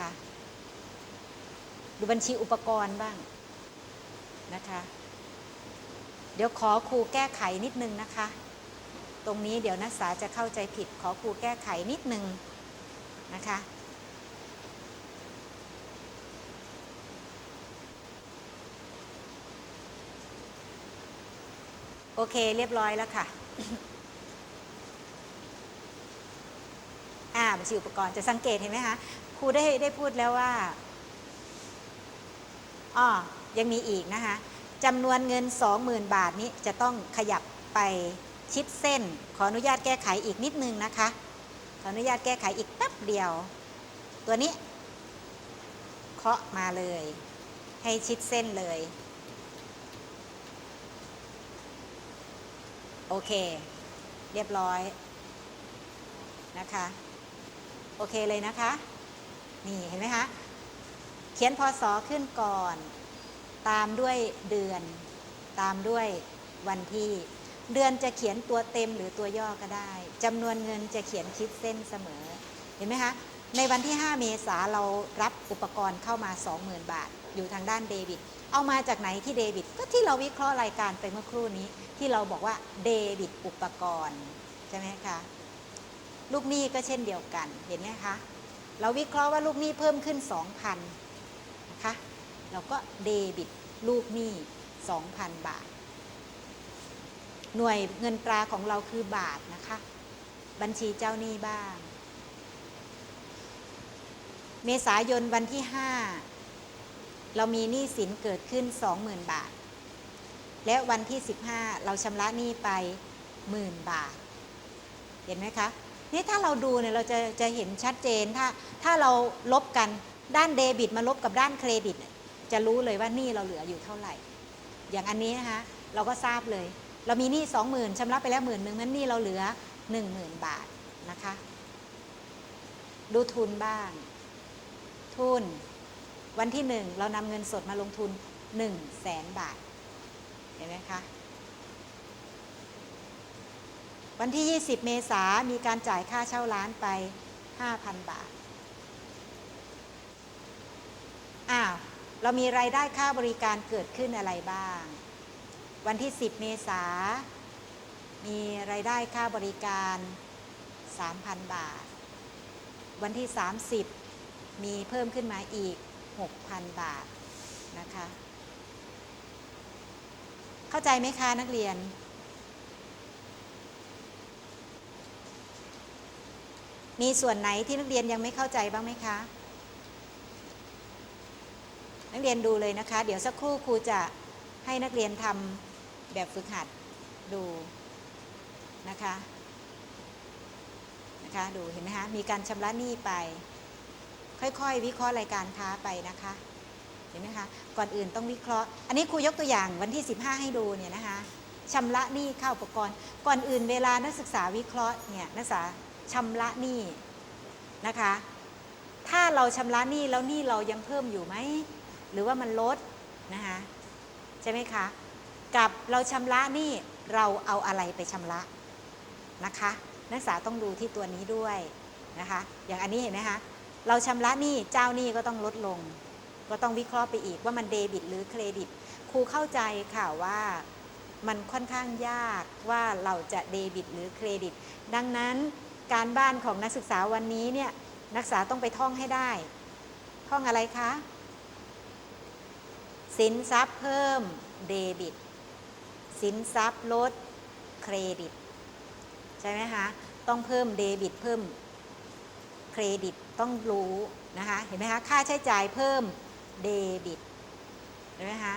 นะคะ ดูบัญชีอุปกรณ์บ้างนะคะ เดี๋ยวขอครูแก้ไขนิดนึงนะคะ ตรงนี้เดี๋ยวนักศึกษาจะเข้าใจผิดขอครูแก้ไขนิดนึงนะคะโอเค เรียบร้อยแล้วค่ะ อ่า บัญชีอุปกรณ์จะสังเกตเห็นไหมคะครูได้ได้พูดแล้วว่าอ๋อยังมีอีกนะคะจำนวนเงิน 20,000 บาทนี้จะต้องขยับไปชิดเส้น ขออนุญาตแก้ไขอีกนิดนึงนะคะ ขออนุญาตแก้ไขอีกแป๊บเดียว ตัวนี้ เคาะมาเลย ให้ชิดเส้นเลย โอเค เรียบร้อยนะคะ โอเคเลยนะคะ นี่เห็นไหมคะ เขียนพศขึ้นก่อน ตามด้วยเดือน ตามด้วยวันที่ เดือนจะเขียนตัวเต็มหรือตัวย่อก็ได้จำนวนเงินจะเขียนชิดเส้นเสมอ เห็นไหมคะ ในวันที่ 5 เมษาเรารับอุปกรณ์เข้ามา 20,000 บาท อยู่ทางด้านเดบิต เอามาจากไหนที่เดบิต ก็ที่เราวิเคราะห์รายการไปเมื่อครู่นี้ ที่เราบอกว่าเดบิตอุปกรณ์ ใช่ไหมคะ ลูกหนี้ก็เช่นเดียวกันเห็นไหมคะ เราวิเคราะห์ว่าลูกหนี้เพิ่มขึ้น 2,000นะคะเราก็เดบิตลูกหนี้ 2,000 บาท หน่วยเงินตราของเราคือบาทนะคะ บัญชีเจ้าหนี้บ้าง เมษายนวันที่ 5 เรามีหนี้สินเกิดขึ้น 20,000 บาท และวันที่ 15 เราชำระหนี้ไปหมื่นบาท เห็นไหมคะ นี่ถ้าเราดูเนี่ยเราจะจะเห็นชัดเจนถ้าถ้าเราลบกันด้านเดบิตมาลบกับด้านเครดิต จะรู้เลยว่านี้เราเหลืออยู่เท่าไหร่ อย่างอันนี้นะคะเราก็ทราบเลย เรามีหนี้20,000ชำระไปแล้วหมื่นหนึ่งนั้นหนี้เราเหลือ10,000บาทนะคะ ดูทุนบ้าง ทุน วันที่หนึ่งเรานำเงินสดมาลงทุน1 0 0 0 0แสนบาท เห็นไหมคะ วันที่ 20 เมษามีการจ่ายค่าเช่าร้านไป 5,000 บาท อ้าว เรามีรายได้ค่าบริการเกิดขึ้นอะไรบ้าง วันที่ 10 เมษามีรายได้ค่าบริการ 3,000 บาท วันที่ 30 มีเพิ่มขึ้นมาอีก 6,000 บาทนะคะ เข้าใจไหมคะนักเรียน มีส่วนไหนที่นักเรียนยังไม่เข้าใจบ้างไหมคะ นักเรียนดูเลยนะคะ เดี๋ยวสักครู่ครูจะให้นักเรียนทำแบบฝึกหัดดูนะคะนะคะดูเห็นไหมคะมีการชำระหนี้ไป ค่อยๆ วิเคราะห์รายการค้าไปนะคะเห็นไหมคะก่อนอื่นต้องวิเคราะห์ อันนี้ครูยกตัวอย่างวันที่ 15 ให้ดูเนี่ยนะคะชำระหนี้เข้าอุปกรณ์ ก่อนอื่นเวลานักศึกษาวิเคราะห์เนี่ยนักศึกษา ชำระหนี้นะคะ ถ้าเราชำระหนี้แล้วหนี้เรายังเพิ่มอยู่ไหม หรือว่ามันลดนะคะใช่ไหมคะ กับเราชำระหนี้เราเอาอะไรไปชำระนะคะ นักศึกษาต้องดูที่ตัวนี้ด้วยนะคะ อย่างอันนี้เห็นไหมคะ เราชำระหนี้เจ้าหนี้ก็ต้องลดลง ก็ต้องวิเคราะห์ไปอีกว่ามันเดบิตหรือเครดิต ครูเข้าใจค่ะว่ามันค่อนข้างยากว่าเราจะเดบิตหรือเครดิต ดังนั้น การบ้านของนักศึกษาวันนี้เนี่ยนักศึกษาต้องไปท่องให้ได้ ท่องอะไรคะสินทรัพย์เพิ่มเดบิต สินทรัพย์ลดเครดิต ใช่ไหมคะ ต้องเพิ่มเดบิตเพิ่มเครดิตต้องรู้นะคะ เห็นไหมคะ ค่าใช้จ่ายเพิ่มเดบิต เห็นไหมคะ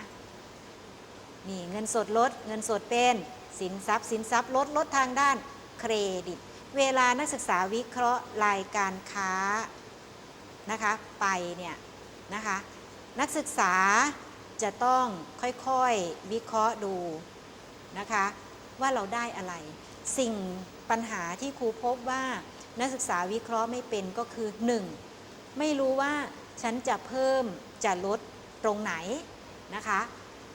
นี่เงินสดลด เงินสดเป็นสินทรัพย์ สินทรัพย์ลดลดทางด้านเครดิต เวลานักศึกษาวิเคราะห์รายการค้านะคะไปเนี่ยนะคะนักศึกษาจะต้องค่อยๆวิเคราะห์ดูนะคะว่าเราได้อะไร สิ่งปัญหาที่ครูพบว่านักศึกษาวิเคราะห์ไม่เป็นก็คือ 1. ไม่รู้ว่าฉันจะเพิ่มจะลดตรงไหนนะคะ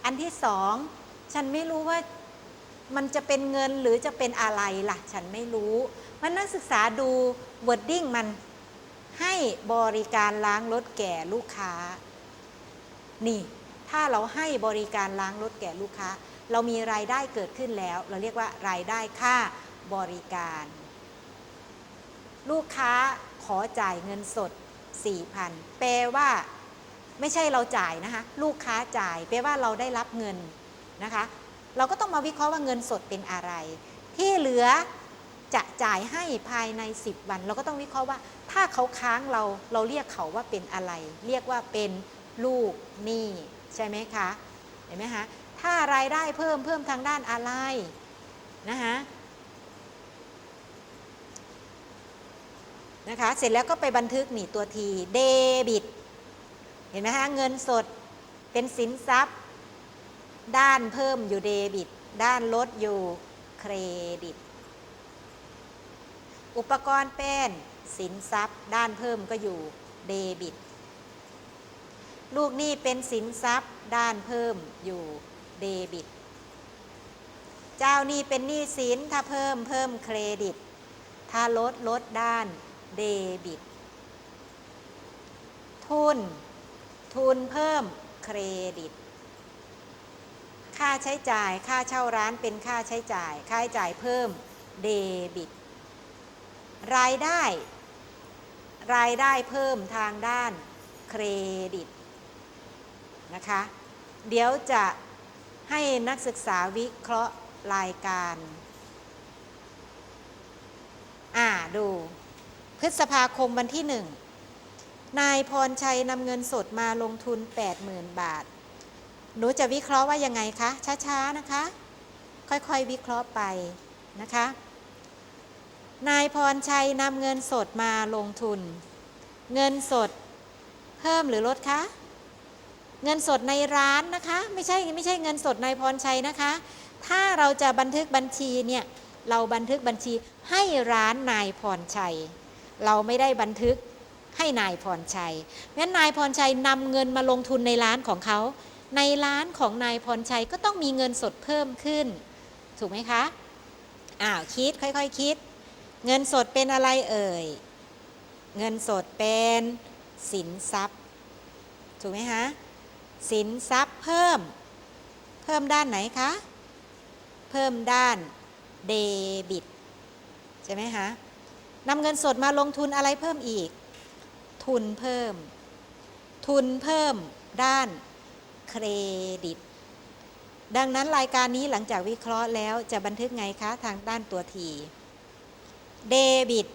อันที่สองฉันไม่รู้ว่ามันจะเป็นเงินหรือจะเป็นอะไรล่ะ ฉันไม่รู้ มันนักศึกษาดู wording มันให้บริการล้างรถแก่ลูกค้า นี่ ถ้าเราให้บริการล้างรถแก่ลูกค้า เรามีรายได้เกิดขึ้นแล้ว เราเรียกว่ารายได้ค่าบริการ ลูกค้าขอจ่ายเงินสด 4,000แปลว่าไม่ใช่เราจ่ายนะคะลูกค้าจ่ายแปลว่าเราได้รับเงินนะคะ เราก็ต้องมาวิเคราะห์ว่าเงินสดเป็นอะไร ที่เหลือ จะจ่ายให้ภายใน 10 วัน เราก็ต้องวิเคราะห์ว่า ถ้าเขาค้างเราเราเรียกเขาว่าเป็นอะไร เรียกว่าเป็นลูกหนี้ใช่ไหมคะเห็นไหมคะถ้ารายได้เพิ่มเพิ่มทางด้านอะไรนะคะนะคะเสร็จแล้วก็ไปบันทึกนี่ตัวทีเดบิตเห็นไหมคะเงินสดเป็นสินทรัพย์ ด้านเพิ่มอยู่เดบิต ด้านลดอยู่เครดิต อุปกรณ์เป็นสินทรัพย์ ด้านเพิ่มก็อยู่เดบิต ลูกหนี้เป็นสินทรัพย์ด้านเพิ่มอยู่เดบิต เจ้าหนี้เป็นหนี้สินถ้าเพิ่มเพิ่มเครดิต ถ้าลดลดด้านเดบิต ทุน ทุนเพิ่มเครดิต ค่าใช้จ่ายค่าเช่าร้านเป็นค่าใช้จ่าย ค่าใช้จ่ายเพิ่มเดบิต รายได้ รายได้เพิ่มทางด้านเครดิตนะคะ เดี๋ยวจะให้นักศึกษาวิเคราะห์รายการ อ่าดู พฤษภาคมวันที่หนึ่งนายพรชัยนำเงินสดมาลงทุน 80,000 บาท หนูจะวิเคราะห์ว่ายังไงคะ ช้า ๆ นะคะ ค่อย ๆ วิเคราะห์ไปนะคะ นายพรชัยนำเงินสดมาลงทุน เงินสดเพิ่มหรือลดคะ เงินสดในร้านนะคะ ไม่ใช่ไม่ใช่เงินสดนายพรชัยนะคะ ถ้าเราจะบันทึกบัญชีเนี่ยเราบันทึกบัญชีให้ร้านนายพรชัย เราไม่ได้บันทึกให้นายพรชัยงั้นนายพรชัยนำเงินมาลงทุนในร้านของเขาในร้านของนายพรชัยก็ต้องมีเงินสดเพิ่มขึ้น ถูกไหมคะอ้าวคิดค่อยๆคคิด เงินสดเป็นอะไรเอ่ย เงินสดเป็นสินทรัพย์ ถูกไหมคะสินทรัพย์เพิ่ม เพิ่มด้านไหนคะ เพิ่มด้านเดบิต ใช่ไหมคะนำเงินสดมาลงทุนอะไรเพิ่มอีก ทุนเพิ่ม ทุนเพิ่มด้านเครดิต ดังนั้นรายการนี้หลังจากวิเคราะห์แล้วจะบันทึกไงคะ ทางด้านตัวที เดบิต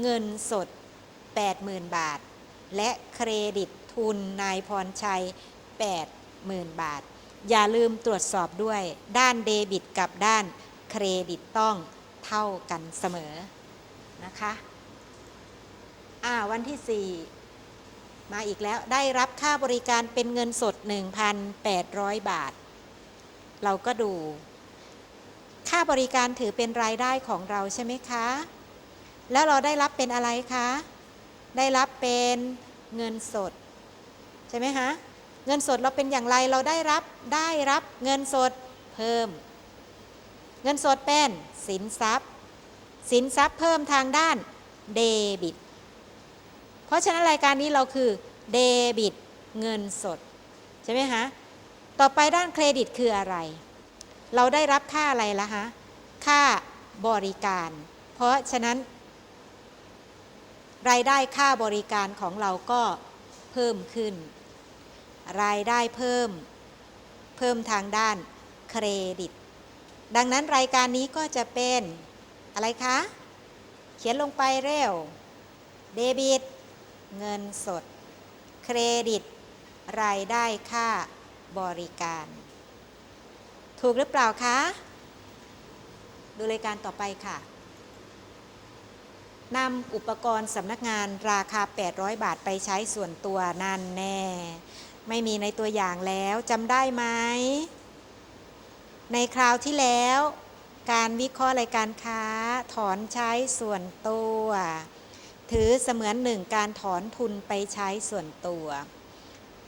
เงินสด 80,000 บาท และเครดิตทุนนายพรชัย 80,000 บาท อย่าลืมตรวจสอบด้วยด้านเดบิตกับด้านเครดิตต้องเท่ากันเสมอนะคะอ่าวันที่ 4 มาอีกแล้วได้รับค่าบริการเป็นเงินสด 1,800 บาท เราก็ดู ค่าบริการถือเป็นรายได้ของเราใช่ไหมคะ แล้วเราได้รับเป็นอะไรคะ ได้รับเป็นเงินสด ใช่ไหมคะ เงินสดเราเป็นอย่างไรเราได้รับได้รับเงินสดเพิ่ม เงินสดเป็นสินทรัพย์ สินทรัพย์เพิ่มทางด้านเดบิต เพราะฉะนั้นรายการนี้เราคือเดบิตเงินสด ใช่ไหมคะ ต่อไปด้านเครดิตคืออะไร เราได้รับค่าอะไรละคะค่าบริการ เพราะฉะนั้น รายได้ค่าบริการของเราก็เพิ่มขึ้น รายได้เพิ่ม เพิ่มทางด้านเครดิต ดังนั้นรายการนี้ก็จะเป็นอะไรคะ เขียนลงไปเร็ว เดบิต เงินสด เครดิต รายได้ค่าบริการ ถูกหรือเปล่าคะ ดูรายการต่อไปค่ะนำอุปกรณ์สำนักงานราคา 800 บาทไปใช้ส่วนตัวนั่นแน่ ไม่มีในตัวอย่างแล้วจำได้ไหม ในคราวที่แล้ว การวิเคราะห์รายการค้า ถอนใช้ส่วนตัว ถือเสมือนหนึ่งการถอนทุนไปใช้ส่วนตัว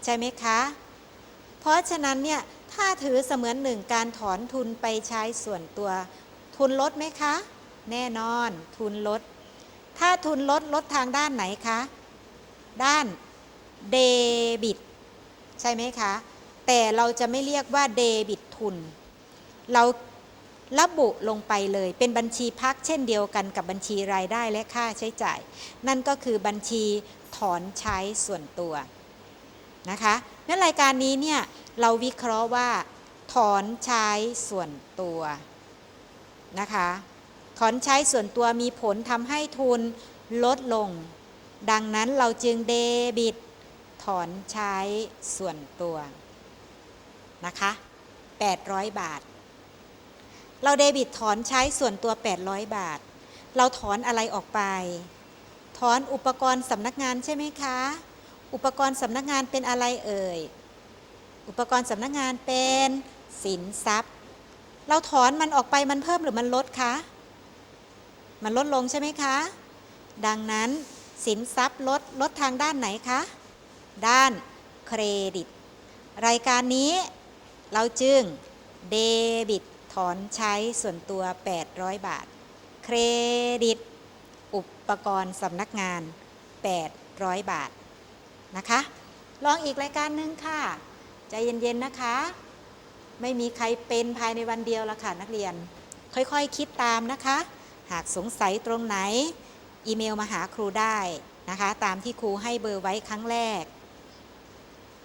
ใช่ไหมคะ เพราะฉะนั้นเนี่ย ถ้าถือเสมือนหนึ่งการถอนทุนไปใช้ส่วนตัว ทุนลดไหมคะ แน่นอนทุนลด ถ้าทุนลดลดทางด้านไหนคะ ด้านเดบิต ใช่ไหมคะ แต่เราจะไม่เรียกว่าเดบิตทุน เราระบุลงไปเลย เป็นบัญชีพักเช่นเดียวกันกับบัญชีรายได้และค่าใช้จ่าย นั่นก็คือบัญชีถอนใช้ส่วนตัวนะคะในรายการนี้เนี่ย เราวิเคราะห์ว่า ถอนใช้ส่วนตัวนะคะ ถอนใช้ส่วนตัวมีผลทำให้ทุนลดลง ดังนั้นเราจึงเดบิต ถอนใช้ส่วนตัวนะคะ 800 บาท เราเดบิตถอนใช้ส่วนตัว 800 บาท เราถอนอะไรออกไป ถอนอุปกรณ์สำนักงานใช่ไหมคะ อุปกรณ์สำนักงานเป็นอะไรเอ่ย อุปกรณ์สำนักงานเป็นสินทรัพย์ เราถอนมันออกไปมันเพิ่มหรือมันลดคะ มันลดลงใช่ไหมคะ ดังนั้นสินทรัพย์ลดลดทางด้านไหนคะ ด้านเครดิต รายการนี้เราจึงเดบิตถอนใช้ส่วนตัว 800 บาท เครดิต อุปกรณ์สำนักงาน 800 บาทนะคะ ลองอีกรายการหนึ่งค่ะ ใจเย็นๆนะคะ ไม่มีใครเป็นภายในวันเดียวละค่ะนักเรียน ค่อยๆคคิดตามนะคะ หากสงสัยตรงไหน อีเมลมาหาครูได้นะคะ ตามที่ครูให้เบอร์ไว้ครั้งแรก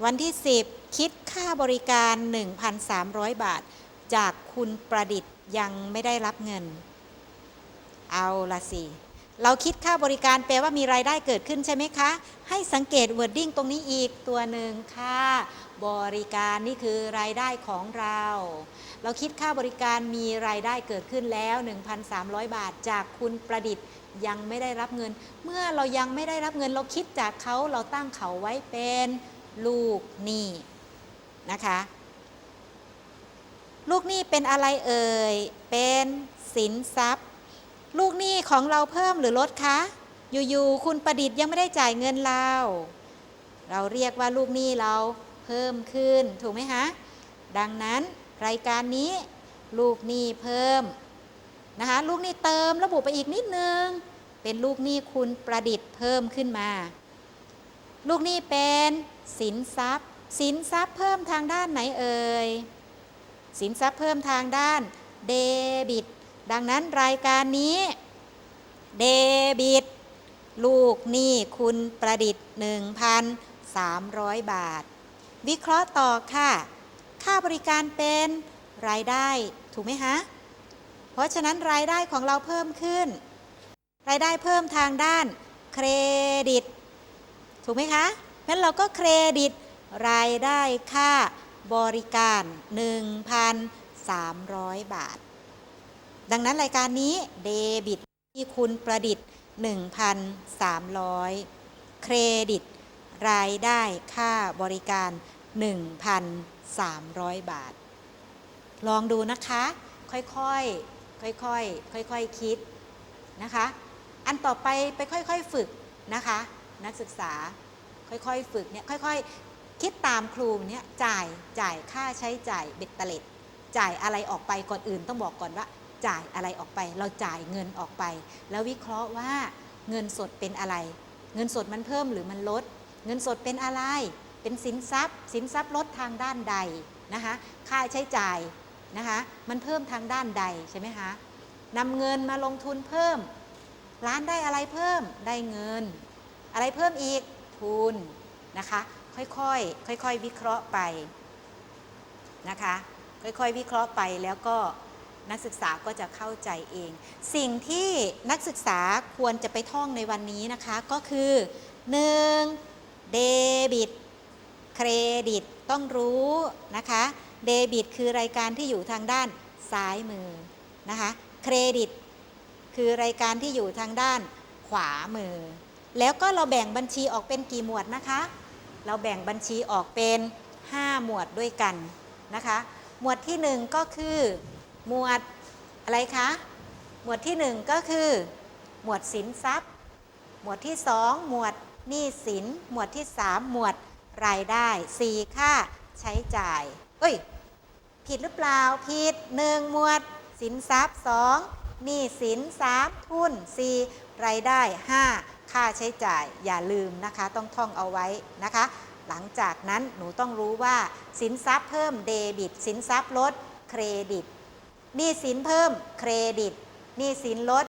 วันที่ 10 คิดค่าบริการ 1,300 บาท จากคุณประดิษฐ์ยังไม่ได้รับเงิน เอาละสิเราคิดค่าบริการแปลว่ามีรายได้เกิดขึ้นใช่ไหมคะ ให้สังเกต wording ตรงนี้อีกตัวหนึ่งค่า บริการนี่คือรายได้ของเรา เราคิดค่าบริการมีรายได้เกิดขึ้นแล้ว 1,300 บาทจากคุณประดิษฐ์ยังไม่ได้รับเงิน เมื่อเรายังไม่ได้รับเงินเราคิดจากเขาเราตั้งเขาไว้เป็นลูกหนี้นะคะ ลูกหนี้เป็นอะไรเอ่ย เป็นสินทรัพย์ ลูกหนี้ของเราเพิ่มหรือลดคะอยู่ๆคุณประดิษฐ์ยังไม่ได้จ่ายเงินเรา เราเรียกว่าลูกหนี้เรา เพิ่มขึ้น ถูกไหมคะดังนั้นรายการนี้ลูกหนี้เพิ่มนะคะลูกหนี้เติมระบุไปอีกนิดนึง เป็นลูกหนี้คุณประดิษฐ์เพิ่มขึ้นมา ลูกหนี้เป็นสินทรัพย์ สินทรัพย์เพิ่มทางด้านไหนเอ่ยสินทรัพย์เพิ่มทางด้านเดบิต ดังนั้นรายการนี้เดบิต ลูกหนี้คุณประดิษฐ์ 1,300 บาท วิเคราะห์ต่อค่ะ ค่าบริการเป็นรายได้ถูกไหมฮะเพราะฉะนั้นรายได้ของเราเพิ่มขึ้น รายได้เพิ่มทางด้านเครดิต ถูกไหมคะงั้นเราก็เครดิต รายได้ค่าบริการ 1,300 บาท ดังนั้นรายการนี้เดบิตที่คุณประดิษฐ์ 1,300 เครดิต รายได้ค่าบริการ 1,300 บาท ลองดูนะคะ ค่อยๆ ค่อยๆ ค่อยๆคิดนะคะ อันต่อไปไปค่อยๆ ฝึกนะคะ นักศึกษาค่อยๆ ฝึกเนี่ยค่อยๆ คิดตามครูเนี่ยจ่ายจ่ายค่าใช้จ่ายเบ็ดเตล็ดจ่ายอะไรออกไปก่อนอื่นต้องบอกก่อนว่าจ่ายอะไรออกไป เราจ่ายเงินออกไป แล้ววิเคราะห์ว่าเงินสดเป็นอะไร เงินสดมันเพิ่มหรือมันลด เงินสดเป็นอะไร เป็นสินทรัพย์ สินทรัพย์ลดทางด้านใดนะคะค่าใช้จ่ายนะคะมันเพิ่มทางด้านใดใช่ไหมคะนำเงินมาลงทุนเพิ่ม ร้านได้อะไรเพิ่มได้เงิน อะไรเพิ่มอีกทุนนะคะค่อยๆค่อยๆวิเคราะห์ไปนะคะค่อยๆวิเคราะห์ไปแล้วก็นักศึกษาก็จะเข้าใจเอง สิ่งที่นักศึกษาควรจะไปท่องในวันนี้นะคะก็คือ 1. เดบิต เครดิต ต้องรู้นะคะ เดบิต คือรายการที่อยู่ทางด้านซ้ายมือนะคะ เครดิต คือรายการที่อยู่ทางด้านขวามือ แล้วก็เราแบ่งบัญชีออกเป็นกี่หมวดนะคะ เราแบ่งบัญชีออกเป็น 5 หมวดด้วยกันนะคะ หมวดที่ 1 ก็คือ หมวดอะไรคะ หมวดที่ 1 ก็คือ หมวดสินทรัพย์ หมวดที่ 2 หมวด หนี้สิน หมวดที่ 3 หมวดรายได้ 4 ค่าใช้จ่าย เอ้ย ผิดหรือเปล่า ผิด 1 หมวด สินทรัพย์ 2 หนี้สิน 3 ทุน 4 รายได้ 5 ค่าใช้จ่าย อย่าลืมนะคะ ต้องท่องเอาไว้นะคะ หลังจากนั้นหนูต้องรู้ว่า สินทรัพย์เพิ่มเดบิต สินทรัพย์ลดเครดิต หนี้สินเพิ่มเครดิต หนี้สินลด